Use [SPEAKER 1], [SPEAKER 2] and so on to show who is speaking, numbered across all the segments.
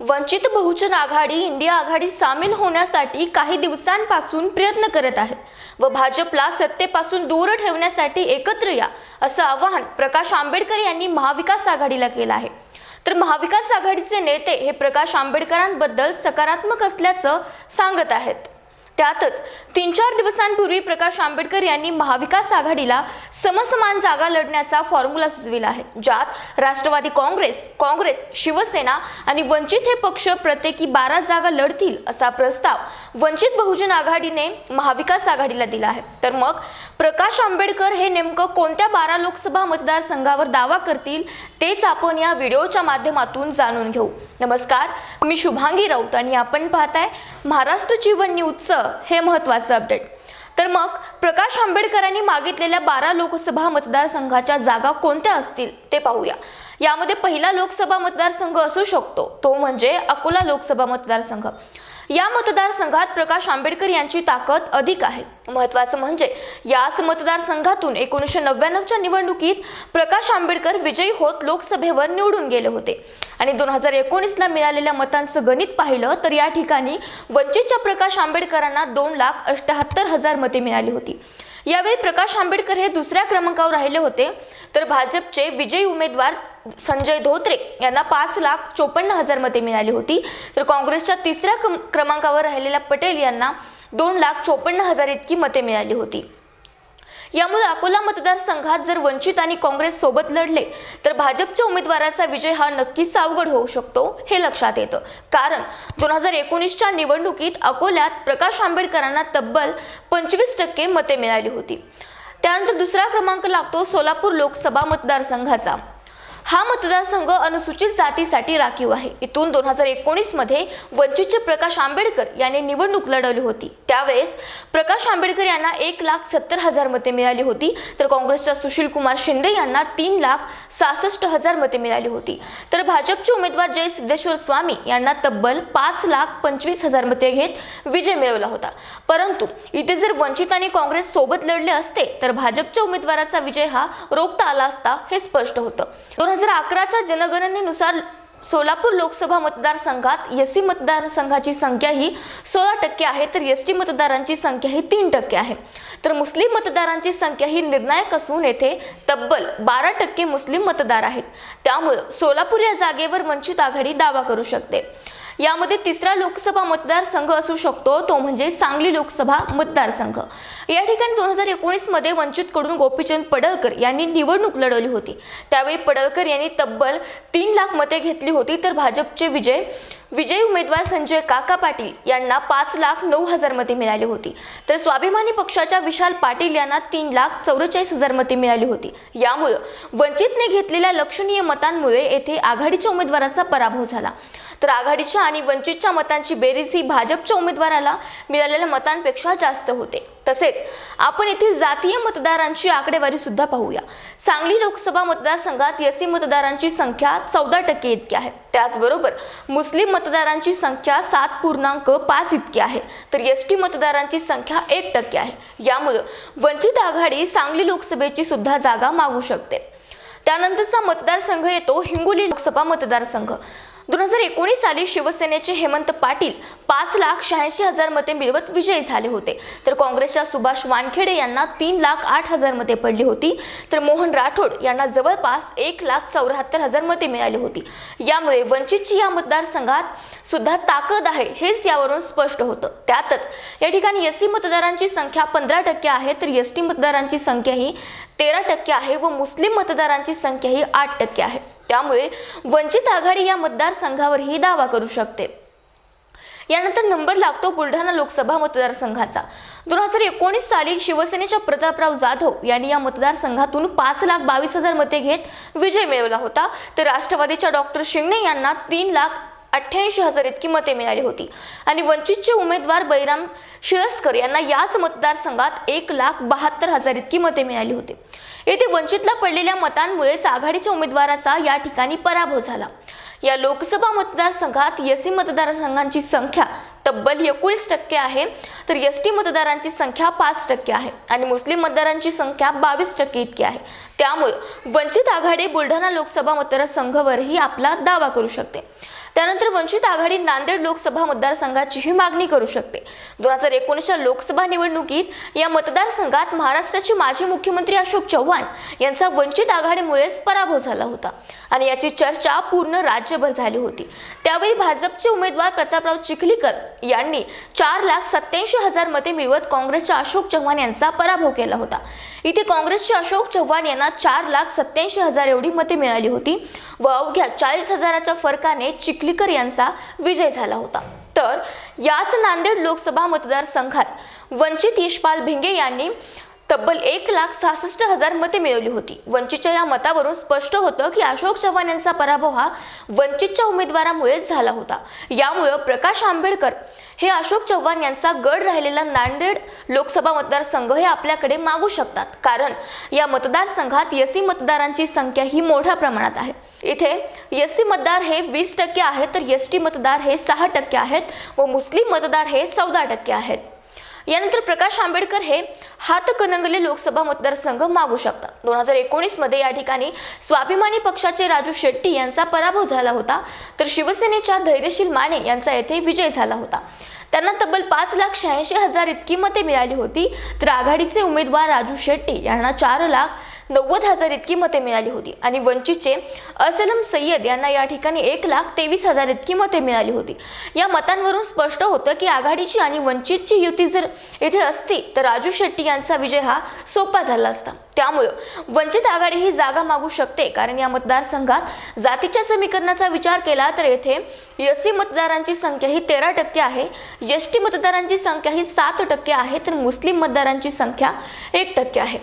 [SPEAKER 1] वंचित बहुजन आघाडी India आघाडी सामील होण्यासाठी काही दिवसांपासून प्रयत्न करत आहे व भाजपला सत्तेपासून दूर ठेवण्यासाठी एकत्र या असं आवाहन प्रकाश आंबेडकर यांनी महाविकास आघाडीला केलं आहे. तर महाविकास आघाडीचे नेते हे प्रकाश आंबेडकरांबद्दल सकारात्मक असल्याचं सांगत आहेत. त्यातच तीन चार दिवसांपूर्वी प्रकाश आंबेडकर यांनी महाविकास आघाडीला समसमान जागा लढण्याचा फॉर्म्युला सुचविला आहे ज्यात राष्ट्रवादी काँग्रेस काँग्रेस शिवसेना आणि वंचित हे पक्ष प्रत्येकी बारा जागा लढतील असा प्रस्ताव वंचित बहुजन आघाडीने महाविकास आघाडीला दिला आहे. तर मग प्रकाश आंबेडकर हे नेमकं कोणत्या बारा लोकसभा मतदारसंघावर दावा करतील तेच आपण या व्हिडिओच्या माध्यमातून जाणून घेऊ. नमस्कार मी शुभांगी राऊत आणि आपण पाहताय महाराष्ट्र जीवन न्यूजचं हे महत्त्वाचं अपडेट. तर मग प्रकाश आंबेडकरांनी मागितलेल्या बारा लोकसभा मतदारसंघाच्या जागा कोणत्या असतील ते पाहूया. यामध्ये पहिला लोकसभा मतदारसंघ असू शकतो तो म्हणजे अकोला लोकसभा मतदारसंघ. या मतदारसंघात प्रकाश आंबेडकर यांची ताकद अधिक आहे. महत्त्वाचं म्हणजे याच मतदारसंघातून एकोणीसशे नव्याण्णवच्या निवडणुकीत प्रकाश आंबेडकर विजयी होत लोकसभेवर निवडून गेले होते. आणि दोन हजार एकोणीसला मिळालेल्या मतांचं गणित पाहिलं तर या ठिकाणी वंचितच्या प्रकाश आंबेडकरांना दोन लाख अष्ट्याहत्तर हजार मते मिळाली होती. यावेळी प्रकाश आंबेडकर हे दुसऱ्या क्रमांकावर राहिले होते. तर भाजपचे विजयी उमेदवार संजय धोत्रे यांना पाच लाख चोपन्न हजार मते मिळाली होती. तर काँग्रेसच्या तिसऱ्या क्रम- क्रमांकावर राहिलेल्या पटेल यांना दोन लाख चोपन्न हजार इतकी मते मिळाली होती. यामुळे अकोला मतदारसंघात जर वंचित आणि काँग्रेस सोबत लढले तर भाजपच्या उमेदवाराचा विजय हा नक्कीच अवघड होऊ शकतो हे लक्षात येतं. कारण दोन हजार एकोणीसच्या निवडणुकीत अकोल्यात प्रकाश आंबेडकरांना तब्बल पंचवीस टक्के मते मिळाली होती. त्यानंतर दुसरा क्रमांक लागतो सोलापूर लोकसभा मतदारसंघाचा. हा मतदारसंघ अनुसूचित जातीसाठी राखीव आहे. इथून दोन हजार एकोणीसमध्ये वंचितचे प्रकाश आंबेडकर यांनी निवडणूक लढवली होती. त्यावेळेस प्रकाश आंबेडकर यांना एक लाख सत्तर हजार मते मिळाली होती. तर काँग्रेसच्या सुशील कुमार शिंदे यांना तीन लाख सहासष्ट हजार मते मिळाली होती. तर भाजपचे उमेदवार जय सिद्धेश्वर स्वामी यांना तब्बल पाच लाख पंचवीस हजार मते घेत विजय मिळवला होता. परंतु इथे जर वंचित आणि काँग्रेस सोबत लढले असते तर भाजपच्या उमेदवाराचा विजय हा रोखता आला असता हे स्पष्ट होतं. दोन हजार अकराच्या जनगणनेनुसार सोलापूर लोकसभा मतदारसंघात एस सी मतदारसंघाची संख्या ही सोळा टक्के आहे तर एस टी मतदारांची संख्या ही तीन टक्के आहे. तर मुस्लिम मतदारांची संख्या ही निर्णायक असून येथे तब्बल बारा टक्के मुस्लिम मतदार आहेत. त्यामुळं सोलापूर या जागेवर वंचित आघाडी दावा करू शकते. यामध्ये तिसरा लोकसभा मतदारसंघ असू शकतो तो म्हणजे सांगली लोकसभा मतदारसंघ. या ठिकाणी दोन हजार एकोणीसमध्ये वंचितकडून गोपीचंद पडळकर यांनी निवडणूक लढवली होती. त्यावेळी पडळकर यांनी तब्बल तीन लाख मते घेतली होती तर भाजपचे विजय विजयी उमेदवार संजय काका पाटील यांना पाच लाख नऊ हजार मते मिळाली होती. तर स्वाभिमानी पक्षाच्या विशाल पाटील यांना तीन लाख चौवेचाळीस हजार मते मिळाली होती. यामुळं वंचितने घेतलेल्या लक्षणीय मतांमुळे येथे आघाडीच्या उमेदवाराचा पराभव झाला. तर आघाडीच्या आणि वंचितच्या मतांची बेरीज ही भाजपच्या उमेदवाराला मिळालेल्या मतांपेक्षा जास्त होते. तसेच आपण येथील जातीय मतदारांची आकडेवारी सुद्धा पाहूया. सांगली लोकसभा मतदारसंघात एससी मतदारांची संख्या चौदा टक्के इतकी आहे. त्याचबरोबर मुस्लिम मतदारांची संख्या सात पूर्णांक पाच इतकी आहे. तर एस टी मतदारांची संख्या एक टक्के आहे. यामुळं वंचित आघाडी सांगली लोकसभेची सुद्धा जागा मागू शकते. त्यानंतरचा मतदारसंघ येतो हिंगोली लोकसभा मतदारसंघ. दोन हजार एकोणीस साली शिवसेनेचे हेमंत पाटील पाच लाख शहाऐंशी हजार मते मिळवत विजयी झाले होते. तर काँग्रेसच्या सुभाष वानखेडे यांना तीन लाख आठ हजार मते पडली होती. तर मोहन राठोड यांना जवळपास एक लाख चौऱ्याहत्तर हजार मते मिळाली होती. यामुळे वंचितची या मतदारसंघात सुद्धा ताकद आहे हेच यावरून स्पष्ट होतं. त्यातच या ठिकाणी एस सी मतदारांची संख्या पंधरा टक्के आहे तर एस टी मतदारांची संख्या ही तेरा टक्के आहे व मुस्लिम मतदारांची संख्या ही आठ टक्के आहे. त्यामुळे वंचित आघाडी या मतदारसंघावरही दावा करू शकते. यानंतर नंबर लागतो बुलढाणा लोकसभा मतदारसंघाचा. दोन हजार एकोणीस साली शिवसेनेच्या प्रतापराव जाधव यांनी या मतदारसंघातून पाच लाख बावीस हजार मते घेत विजय मिळवला होता. तर राष्ट्रवादीच्या डॉक्टर शिंगणे यांना तीन लाख अठ्ठ्याऐंशी हजार इतकी मते मिळाली होती. आणि वंचितचे उमेदवार बैराम शिरस्कर यांना याच मतदारसंघात एक लाख बहात्तर हजार इतकी मते मिळाली होती. येथे वंचितला पडलेल्या मतांमुळेच आघाडीच्या उमेदवाराचा या ठिकाणी पराभव झाला. या लोकसभा मतदारसंघात एससी मतदारसंघांची संख्या तब्बल एकोणीस टक्के आहे तर एस टी मतदारांची संख्या पाच टक्के आहे आणि मुस्लिम मतदारांची संख्या बावीस टक्के इतकी आहे. त्यामुळे वंचित आघाडी बुलढाणा लोकसभा मतदारसंघावरही आपला दावा करू शकते. त्यानंतर वंचित आघाडी नांदेड लोकसभा मतदारसंघाचीही मागणी करू शकते. दोन हजार एकोणीसच्या लोकसभा निवडणुकीत या मतदारसंघात महाराष्ट्राचे माजी मुख्यमंत्री अशोक चव्हाण यांचा वंचित आघाडीमुळेच पराभव झाला होता आणि याची चर्चा पूर्ण राज्यभर झाली होती. त्यावेळी भाजपचे उमेदवार प्रतापराव चिखलीकर यांनी चार लाख सत्याऐंशी हजार मते मिळवत काँग्रेसच्या अशोक चव्हाण यांचा पराभव केला होता. इथे काँग्रेसचे अशोक चव्हाण यांना चार लाख सत्याऐंशी हजार एवढी मते मिळाली होती व अवघ्या चाळीस हजाराच्या फरकाने चिख चिखलीकर यांचा विजय झाला होता. तर याच नांदेड लोकसभा मतदारसंघात वंचित यशपाल भिंगे यांनी तब्बल एक लाख सहासष्ट हजार मते मिळवली होती. वंचितच्या या मतावरून स्पष्ट होतं की अशोक चव्हाण यांचा पराभव हा वंचितच्या उमेदवारामुळेच झाला होता. यामुळं प्रकाश आंबेडकर हे अशोक चव्हाण यांचा गड राहिलेला नांदेड लोकसभा मतदारसंघ हे आपल्याकडे मागू शकतात. कारण या मतदारसंघात एसी मतदारांची संख्या ही मोठ्या प्रमाणात आहे. इथे एस सी मतदार हे वीस टक्के आहेत तर एस टी मतदार हे सहा टक्के आहेत व मुस्लिम मतदार हे चौदा टक्के आहेत. यानंतर प्रकाश आंबेडकर हे हातकणंगले लोकसभा मतदारसंघ मागू शकतात. दोन हजार एकोणीसमध्ये या ठिकाणी स्वाभिमानी पक्षाचे राजू शेट्टी यांचा पराभव झाला होता तर शिवसेनेच्या धैर्यशील माने यांचा येथे विजय झाला होता. त्यांना तब्बल पाच लाख शहाऐंशी हजार इतकी मते मिळाली होती तर आघाडीचे उमेदवार राजू शेट्टी यांना चार लाख नव्वद हजार इतकी मते मिळाली होती. आणि वंचितचे असलम सय्यद यांना या ठिकाणी एक लाख तेवीस हजार इतकी मते मिळाली होती. या मतांवरून स्पष्ट होतं की आघाडीची आणि वंचितची युती जर येथे असती तर राजू शेट्टी यांचा विजय हा सोपा झाला असता. त्यामुळं वंचित आघाडी ही जागा मागू शकते कारण या मतदारसंघात जातीच्या समीकरणाचा विचार केला तर येथे एस सी मतदारांची संख्या ही तेरा टक्के आहे एस टी मतदारांची संख्या ही सात टक्के आहे तर मुस्लिम मतदारांची संख्या एक टक्के आहे.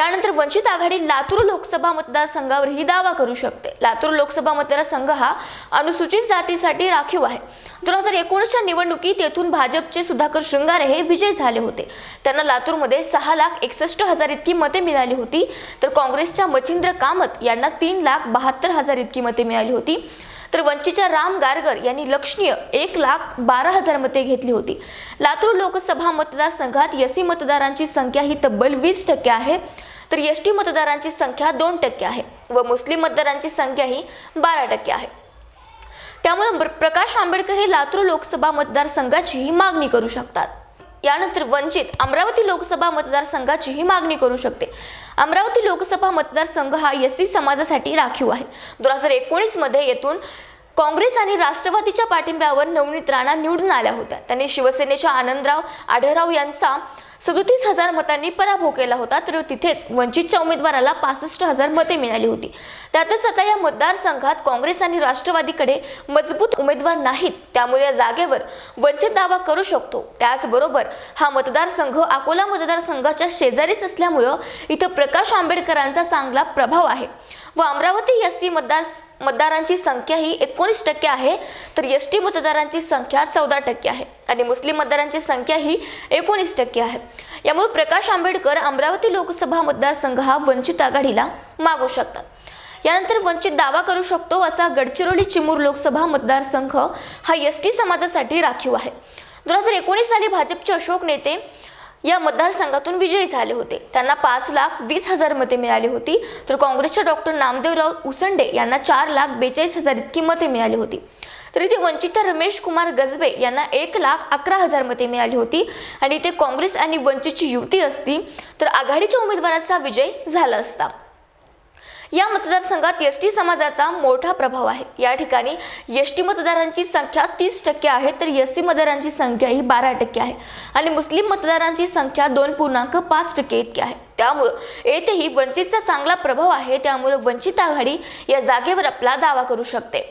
[SPEAKER 1] त्यानंतर वंचित आघाडी लातूर लोकसभा मतदारसंघावरही दावा करू शकते. लातूर लोकसभा मतदारसंघ हा अनुसूचित जातीसाठी राखीव आहे. दोन हजार एकोणीसच्या निवडणुकीत येथून भाजपचे सुधाकर शृंगारे हे विजय झाले होते. त्यांना लातूरमध्ये सहा लाख एकसष्ट हजार इतकी मते मिळाली होती. तर काँग्रेसच्या मच्छिंद्र कामत यांना तीन लाख बहात्तर हजार इतकी मते मिळाली होती. तर वंचितच्या राम गारगर यांनी लक्षणीय एक लाख बारा हजार मते घेतली होती. लातूर लोकसभा मतदारसंघात यसी मतदारांची संख्या ही तब्बल वीस टक्के आहे. तर एस टी मतदारांची संख्या दोन टक्के आहे व मुस्लिम मतदारांची संख्या ही बारा टक्के आहे. त्यामुळे प्रकाश आंबेडकर हे लातूर लोकसभा मतदारसंघाचीही मागणी करू शकतात. यानंतर वंचित अमरावती लोकसभा मतदारसंघाचीही मागणी करू शकते. अमरावती लोकसभा मतदारसंघ हा एस सी समाजासाठी राखीव आहे. दोन हजार एकोणीसमध्ये येथून काँग्रेस आणि राष्ट्रवादीच्या पाठिंब्यावर नवनीत राणा निवडून आल्या होत्या. त्यांनी शिवसेनेच्या आनंदराव आढळराव यांचा सदोतीस हजार मतांनी पराभव केला होता तर तिथेच वंचितच्या उमेदवाराला पासष्ट हजार मते मिळाली होती. त्यातच आता या मतदारसंघात काँग्रेस आणि राष्ट्रवादीकडे मजबूत उमेदवार नाहीत. त्यामुळे या जागेवर वंचित दावा करू शकतो. त्याचबरोबर हा मतदारसंघ अकोला मतदारसंघाच्या शेजारीच असल्यामुळं इथं प्रकाश आंबेडकरांचा चांगला प्रभाव आहे. व अमरावती एस सी मतदार मतदारांची संख्या ही एकोणीस टक्के आहे तर एस टी मतदारांची संख्या चौदा टक्के आहे आणि मुस्लिम मतदारांची संख्या ही एकोणीस टक्के आहे. यामुळे प्रकाश आंबेडकर अमरावती लोकसभा मतदारसंघ हा वंचित आघाडीला मागू शकतात. यानंतर वंचित दावा करू शकतो असा गडचिरोली चिमूर लोकसभा मतदारसंघ हा एस टी समाजासाठी राखीव आहे. दोन हजार एकोणीस साली भाजपचे अशोक नेते या मतदारसंघातून विजयी झाले होते. त्यांना पाच लाख वीस हजार मते मिळाली होती. तर काँग्रेसच्या डॉक्टर नामदेवराव उसंडे यांना चार लाख बेचाळीस हजार इतकी मते मिळाली होती. तर इथे वंचितच्या रमेश कुमार गजबे यांना एक लाख अकरा हजार मते मिळाली होती. आणि इथे काँग्रेस आणि वंचितची युती असती तर आघाडीच्या उमेदवाराचा विजय झाला असता. या मतदारसंघात एस टी समाजाचा मोठा प्रभाव आहे. या ठिकाणी एस टी मतदारांची संख्या तीस टक्के आहे तर एस सी मतदारांची संख्या ही बारा टक्के आहे. आणि मुस्लिम मतदारांची संख्या दोन पूर्णांक पाच टक्के इतकी आहे. त्यामुळं येथेही वंचितचा चांगला प्रभाव आहे त्यामुळे वंचित आघाडी या जागेवर आपला दावा करू शकते.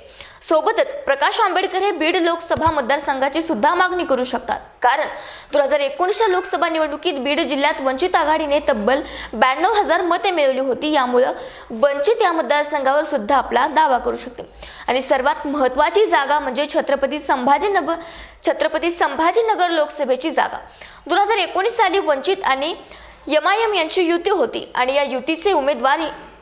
[SPEAKER 1] सोबतच प्रकाश आंबेडकर हे बीड लोकसभा मतदारसंघाची सुद्धा मागणी करू शकतात. कारण दोन हजार एकोणीसच्या लोकसभा निवडणुकीत बीड जिल्ह्यात वंचित आघाडीने तब्बल ब्याण्णव हजार मते मिळवली होती यामुळं वंचित या मतदारसंघावर सुद्धा आपला दावा करू शकते. आणि सर्वात महत्त्वाची जागा म्हणजे छत्रपती संभाजीनगर छत्रपती संभाजीनगर लोकसभेची जागा. दोन हजार एकोणीस साली वंचित आणि यमायम यांची युती होती आणि या युतीचे उमेदवार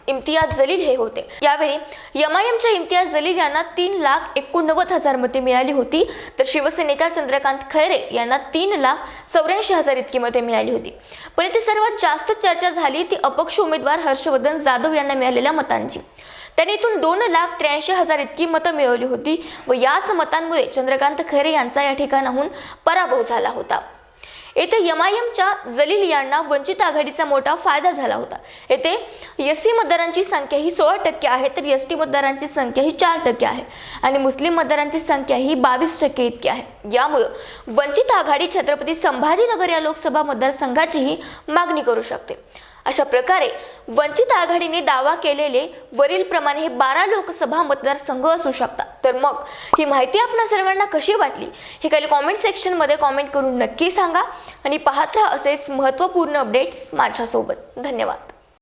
[SPEAKER 1] इम्तियाज जलील हे होते. यावेळी यमायमच्या इम्तियाज जलील यांना तीन लाख एकोणनव्वद हजार मते मिळाली होती तर शिवसेनेच्या चंद्रकांत खैरे यांना तीन लाख चौऱ्याऐंशी हजार इतकी मते मिळाली होती. पण इथे सर्वात जास्त चर्चा झाली ती अपक्ष उमेदवार हर्षवर्धन जाधव यांना मिळालेल्या मतांची. त्यांनी इथून दोन लाख त्र्याऐंशी हजार इतकी मतं मिळवली होती व याच मतांमुळे चंद्रकांत खैरे यांचा या ठिकाणाहून पराभव झाला होता. येथे एमआयएमच्या जलील यांना वंचित आघाडीचा मोठा फायदा झाला होता. येथे एस सी मतदारांची संख्या ही सोळा टक्के आहे तर एस टी मतदारांची संख्या ही चार टक्के आहे आणि मुस्लिम मतदारांची संख्या ही बावीस टक्के इतकी आहे. यामुळं वंचित आघाडी छत्रपती संभाजीनगर या लोकसभा मतदारसंघाचीही मागणी करू शकते. अशा प्रकारे वंचित आघाडीने दावा केलेले वरील प्रमाणे हे बारा लोकसभा मतदारसंघ असू शकतात. तर मग ही माहिती आपल्या सर्वांना कशी वाटली? हे खाली कॉमेंट सेक्शनमध्ये कॉमेंट करून नक्की सांगा आणि पाहत राहा असेच महत्त्वपूर्ण अपडेट्स माझ्यासोबत. धन्यवाद.